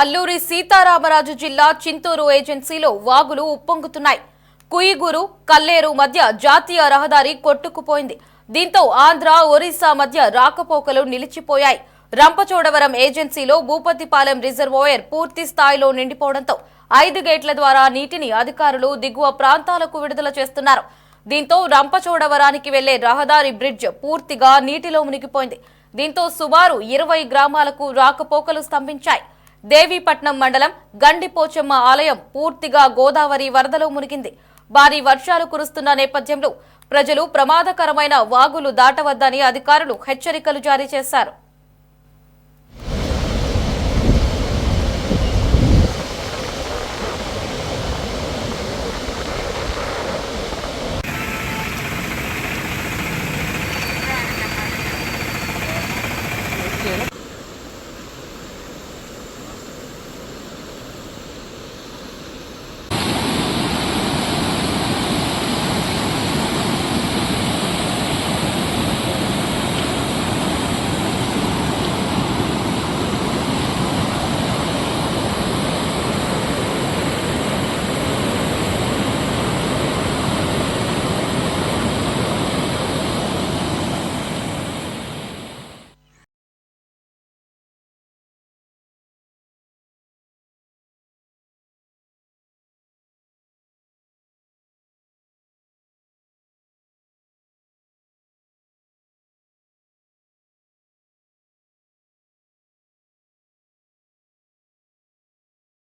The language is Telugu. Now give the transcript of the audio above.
అల్లూరి సీతారామరాజు జిల్లా చింతూరు ఏజెన్సీలో వాగులు ఉప్పొంగుతున్నాయి. కుయిగూరు కల్లేరు మధ్య జాతీయ రహదారి కొట్టుకుపోయింది. దీంతో ఆంధ్ర ఒరిస్సా మధ్య రాకపోకలు నిలిచిపోయాయి. రంపచోడవరం ఏజెన్సీలో భూపతిపాలెం రిజర్వాయర్ పూర్తి స్థాయిలో నిండిపోవడంతో ఐదు గేట్ల ద్వారా నీటిని అధికారులు దిగువ ప్రాంతాలకు విడుదల చేస్తున్నారు. దీంతో రంపచోడవరానికి వెళ్ళే రహదారి బ్రిడ్జ్ పూర్తిగా నీటిలో మునిగిపోయింది. దీంతో సుమారు ఇరవై గ్రామాలకు రాకపోకలు స్తంభించాయి. దేవీపట్నం మండలం గండిపోచమ్మ ఆలయం పూర్తిగా గోదావరి వరదలో మునిగింది. భారీ వర్షాలు కురుస్తున్న నేపథ్యంలో ప్రజలు ప్రమాదకరమైన వాగులు దాటవద్దని అధికారులు హెచ్చరికలు జారీ చేశారు.